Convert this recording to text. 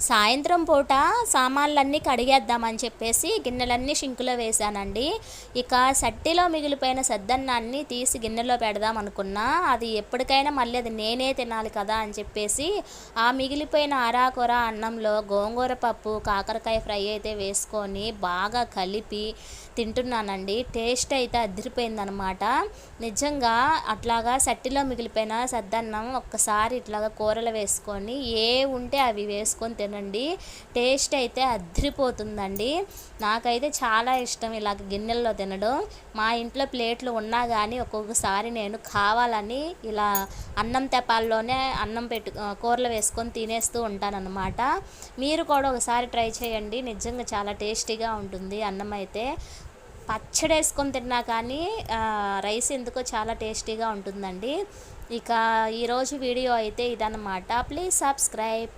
సాయంత్రం పూట సామాన్లన్నీ కడిగేద్దామని చెప్పేసి గిన్నెలన్నీ షింకులో వేశానండి. ఇక సట్టిలో మిగిలిపోయిన సద్దన్నాన్ని తీసి గిన్నెలో పెడదాం అనుకున్నా. అది ఎప్పటికైనా మళ్ళీ అది నేనే తినాలి కదా అని చెప్పేసి ఆ మిగిలిపోయిన అరాకొర అన్నంలో గోంగూర పప్పు కాకరకాయ ఫ్రై అయితే వేసుకొని బాగా కలిపి తింటున్నానండి. టేస్ట్ అయితే అదిరిపోయిందనమాట. నిజంగా అట్లాగా సట్టిలో మిగిలిపోయిన సద్దన్నం ఒక్కసారి ఇట్లాగా కూరలు వేసుకొని ఏ ఉంటే అవి వేసుకొని తినండి టేస్ట్ అయితే అద్రిపోతుందండి. నాకైతే చాలా ఇష్టం ఇలా గిన్నెల్లో తినడం. మా ఇంట్లో ప్లేట్లు ఉన్నా కానీ ఒక్కొక్కసారి నేను కావాలని ఇలా అన్నం తెపాల్లోనే అన్నం పెట్టు కూరలు వేసుకొని తినేస్తూ ఉంటానన్నమాట. మీరు కూడా ఒకసారి ట్రై చేయండి. నిజంగా చాలా టేస్టీగా ఉంటుంది అన్నం అయితే. పచ్చడి వేసుకొని తిన్నా కానీ రైస్ ఎందుకో చాలా టేస్టీగా ఉంటుందండి. ఇక ఈరోజు వీడియో అయితే ఇదన్నమాట. Please subscribe.